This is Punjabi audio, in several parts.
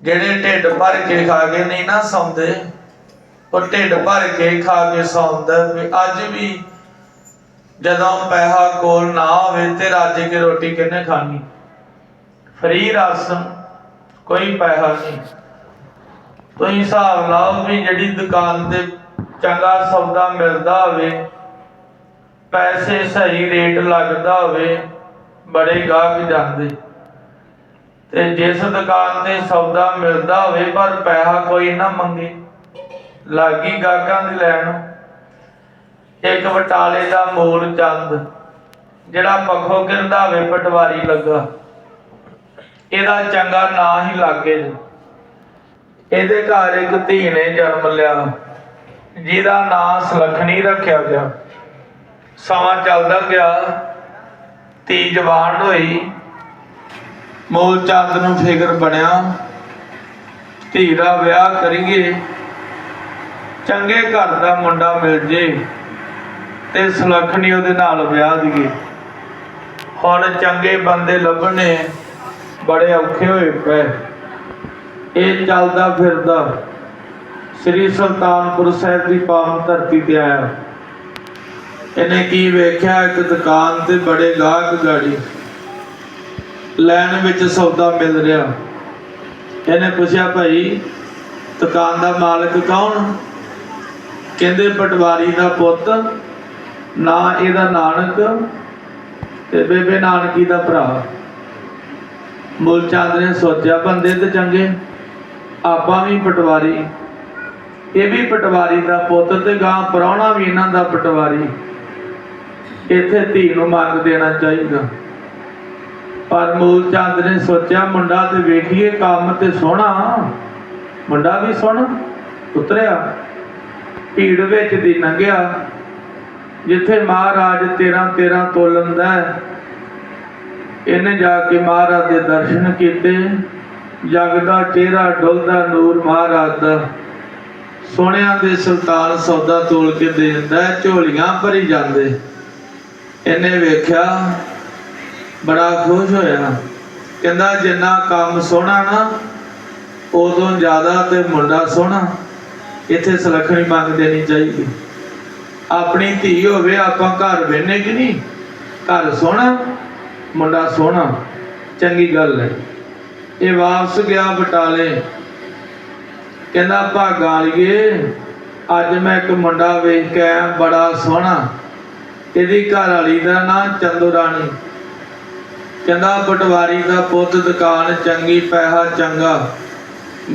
ਜਿਹੜੇ ਢਿੱਡ ਭਰ ਕੇ ਖਾ ਕੇ ਨਹੀਂ ਨਾ ਸੌਂਦੇ, ਉਹ ਢਿੱਡ ਭਰ ਕੇ ਖਾ ਕੇ ਸੌਂਦਾ ਵੀ ਅੱਜ ਵੀ ਜਦੋਂ ਪੈਸਾ ਕੋਲ ਨਾ ਹੋਵੇ ਤੇ ਰੱਜ ਕੇ ਰੋਟੀ ਕਿੰਨੇ ਖਾਣੀ? ਫਰੀ ਰਾਸ਼ਨ, ਕੋਈ ਪੈਸਾ ਨਹੀਂ। ਤੁਸੀਂ ਹਿਸਾਬ ਲਾਓ ਵੀ ਜਿਹੜੀ ਦੁਕਾਨ ਤੇ ਚੰਗਾ ਸੌਦਾ ਮਿਲਦਾ ਹੋਵੇ, ਪੈਸੇ ਸਹੀ ਰੇਟ ਲੱਗਦਾ ਹੋਵੇ, ਬੜੇ ਗਾਹਕ ਜਾਂਦੇ। ਤੇ ਜਿਸ ਦੁਕਾਨ ਤੇ ਸੌਦਾ ਮਿਲਦਾ ਹੋਵੇ, ਪਰ ਪੈਸਾ ਕੋਈ ਨਾ ਮੰਗੇ। ਲਾਗੀ ਗਾਹਕਾਂ ਦੀ ਲੈਣ। ਇੱਕ ਬਟਾਲੇ ਦਾ ਮੂਲ ਚੰਦ, ਜਿਹੜਾ ਪੱਖੋਂ ਗਿਰਦਾਵੇ ਪਟਵਾਰੀ ਲੱਗਾ। ਇਹਦਾ ਚੰਗਾ ਨਾਂ ਹੀ ਲਾਗੇ ਇਹਦੇ ਘਰ ਇੱਕ ਧੀ ਨੇ ਜਨਮ ਲਿਆ, ਜਿਹਦਾ ਨਾਂ ਸੁਲੱਖਣੀ ਰੱਖਿਆ ਗਿਆ। ਸਮਾਂ ਚੱਲਦਾ ਗਿਆ, ਧੀ ਜਵਾਨ ਹੋਈ। ਮੋਲ ਚੰਦ ਨੂੰ ਫਿਕਰ ਬਣਿਆ। ਧੀ ਦਾ ਵਿਆਹ ਕਰੀਏ, ਚੰਗੇ ਘਰ ਦਾ ਮੁੰਡਾ ਮਿਲ ਜੇ ਤੇ ਸੁਲੱਖਣੀ ਉਹਦੇ ਨਾਲ ਵਿਆਹ ਦੀਏ। ਹੁਣ ਚੰਗੇ ਬੰਦੇ ਲੱਭਣੇ ਬੜੇ ਔਖੇ ਹੋਏ ਪਏ। ਇਹ ਚੱਲਦਾ ਫਿਰਦਾ ਸ੍ਰੀ ਸੁਲਤਾਨਪੁਰ ਸਾਹਿਬ ਦੀ ਪਾਵਨ ਧਰਤੀ ਤੇ ਆਇਆ। ਇਹਨੇ ਕੀ ਵੇਖਿਆ? ਇੱਕ ਦੁਕਾਨ ਤੇ ਬੜੇ ਗਾਹਕ ਗਾੜੀ ਲੈਣ ਵਿੱਚ ਸੌਦਾ ਮਿਲ ਰਿਹਾ। ਇਹਨੇ ਪੁੱਛਿਆ, ਭਾਈ, ਦੁਕਾਨ ਦਾ ਮਾਲਕ ਕੌਣ? ਕਹਿੰਦੇ, ਪਟਵਾਰੀ ਦਾ ਪੁੱਤ, ਨਾ ਇਹਦਾ ਨਾਨਕ ਤੇ ਬੇਬੇ ਨਾਨਕੀ ਦਾ ਭਰਾ। ਮੁੱਲ ਨੇ ਸੋਚਿਆ, ਬੰਦੇ ਤੇ ਚੰਗੇ, ਆਪਾਂ ਵੀ ਪਟਵਾਰੀ। ਇਹ ਵੀ ਪਟਵਾਰੀ ਦਾ ਪੁੱਤ ਤੇ ਗਾਂ ਪ੍ਰਾਹੁਣਾ ਵੀ ਇਹਨਾਂ ਦਾ ਪਟਵਾਰੀ। ਇੱਥੇ ਧੀ ਨੂੰ ਮੰਗ ਦੇਣਾ ਚਾਹੀਦਾ। ਪਰ ਮੂਲ ਚੰਦ ਨੇ ਸੋਚਿਆ, ਮੁੰਡਾ ਤੇ ਵੇਖੀਏ, ਕੰਮ ਤੇ ਸੋਹਣਾ। ਮੁੰਡਾ ਵੀ ਸੋਹਣਾ, ਉਤਰਿਆ। ਭੀੜ ਵਿੱਚ ਦੀ ਲੰਘਿਆ ਜਿੱਥੇ ਮਹਾਰਾਜ 13 13 ਤੋਲਨ ਦਾ ਇਹਨੇ ਜਾ ਕੇ ਮਹਾਰਾਜ ਦੇ ਦਰਸ਼ਨ ਕੀਤੇ। ਜਗ ਦਾ ਚਿਹਰਾ ਡੁੱਲਦਾ ਨੂਰ ਮਹਾਰਾਜ ਦਾ। ਸੋਹਣਿਆਂ ਦੇ ਸੁਲਤਾਨ ਸੌਦਾ ਤੋਲ ਕੇ ਦੇ ਦਿੰਦਾ ਝੋਲੀਆਂ ਭਰੀ ਜਾਂਦੇ। ਇਹਨੇ ਵੇਖਿਆ ਬੜਾ ਖੁਸ਼ ਹੋਇਆ। ਕਹਿੰਦਾ, ਜਿੰਨਾ ਕੰਮ ਸੋਹਣਾ ਨਾ, ਉਦੋਂ ਜ਼ਿਆਦਾ ਤੇ ਮੁੰਡਾ ਸੋਹਣਾ। ਇੱਥੇ ਸੁਲੱਖਣੀ ਮੰਗ ਦੇਣੀ ਚਾਹੀਦੀ। ਆਪਣੀ ਧੀ ਹੋਵੇ, ਆਪਾਂ ਘਰ ਵੇਨੇ ਕਿ ਨਹੀਂ? ਘਰ ਸੋਹਣਾ, ਮੁੰਡਾ ਸੋਹਣਾ। ਚੰਗੀ ਗੱਲ ਹੈ। ਇਹ ਵਾਪਸ ਗਿਆ ਬਟਾਲੇ। ਕਹਿੰਦਾ, ਭਾਗਾਂ ਵਾਲੀਏ, ਅੱਜ ਮੈਂ ਇੱਕ ਮੁੰਡਾ ਵੇਖ ਕੇ ਬੜਾ ਸੋਹਣਾ। ਇਹਦੀ ਘਰ ਵਾਲੀ ਦਾ ਨਾਂ ਚੰਦੂ ਰਾਣੀ। ਕਹਿੰਦਾ ਪਟਵਾਰੀ ਦਾ ਪੁੱਤ ਦੁਕਾਨ ਚੰਗੀ ਪੈਸਾ ਚੰਗਾ।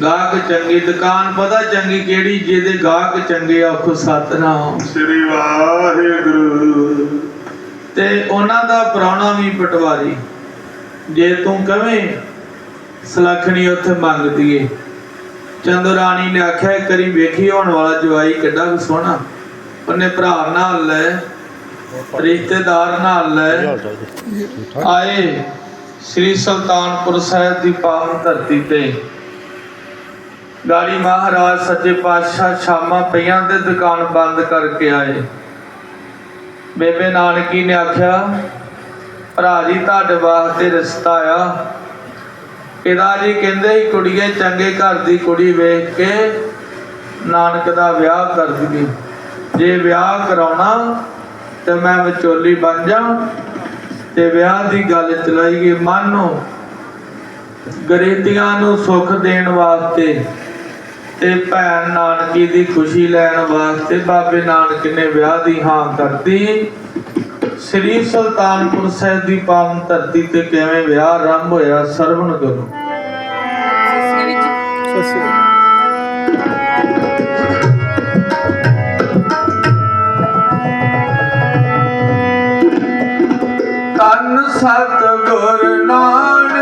ਗਾਹਕ ਚੰਗੀ ਦੁਕਾਨ ਪਤਾ ਚੰਗੀ ਕਿਹੜੀ ਜਿਹਦੇ ਗਾਹਕ ਚੰਗੇ ਆਖੋ ਸਤਨਾਮ। ਸ੍ਰੀ ਵਾਹਿਗੁਰੂ। ਤੇ ਉਹਨਾਂ ਦਾ ਪ੍ਰਾਹੁਣਾ ਵੀ ਪਟਵਾਰੀ। ਜੇ ਤੂੰ ਕਵੇਂ ਸਲਖਣੀ ਉੱਥੇ ਮੰਗਦੀ ਏ ਚੰਦੂ ਰਾਣੀ ਨੇ ਆਖਿਆ ਕਰੀ ਵੇਖੀ ਹੋਣ ਵਾਲਾ ਜਵਾਈ ਕਿੱਡਾ ਸੋਹਣਾ। ਉਹਨੇ ਭਰਾ ਨਾਲ ਲੈ ਰਿਸ਼ਤੇਦਾਰ ਨਾਲ ਲੈ ਆਏ ਸ੍ਰੀ ਸੁਲਤਾਨਪੁਰ ਸਾਹਿਬ ਦੀ ਪਾਵਨ ਧਰਤੀ ਤੇ। ਗਾੜੀ ਮਹਾਰਾਜ ਸੱਚੇ ਪਾਤਸ਼ਾਹ ਸ਼ਾਮਾਂ ਪਈਆਂ ਤੇ ਦੁਕਾਨ ਬੰਦ ਕਰਕੇ ਆਏ। ਬੇਬੇ ਨਾਨਕੀ ਨੇ ਆਖਿਆ, ਭਰਾ ਜੀ, ਤੁਹਾਡੇ ਵਾਸਤੇ ਰਿਸ਼ਤਾ ਆ। ਇਹਦਾ ਜੀ ਕਹਿੰਦੇ ਸੀ, ਕੁੜੀਏ, ਚੰਗੇ ਘਰ ਦੀ ਕੁੜੀ ਵੇਖ ਕੇ ਨਾਨਕ ਦਾ ਵਿਆਹ ਕਰ ਦਈਏ ਜੇ ਵਿਆਹ ਕਰਾਉਣਾ ਤੇ ਮੈਂ ਵਿਚੋਲੀ ਬਣ ਜਾ ਤੇ ਵਿਆਹ ਦੀ ਗੱਲ ਚਲਾਈਏ ਮਾਨੋ ਗਰੀਤੀਆਂ ਨੂੰ ਸੁੱਖ ਦੇਣ ਵਾਸਤੇ ਤੇ ਭੈਣ ਨਾਨਕੀ ਦੀ ਖੁਸ਼ੀ ਲੈਣ ਵਾਸਤੇ ਬਾਬੇ ਨਾਨਕ ਨੇ ਵਿਆਹ ਦੀ ਹਾਂ ਕਰਤੀ। ਸ੍ਰੀ ਸੁਲਤਾਨਪੁਰ ਸਾਹਿਬ ਦੀ ਪਾਵਨ ਧਰਤੀ ਤੇ ਕਿਵੇਂ ਵਿਆਹ ਆਰੰਭ ਹੋਇਆ ਸਰਵਣ ਕਰੋ। ਤਨ ਸਤ ਗੁਰ ਨਾਮ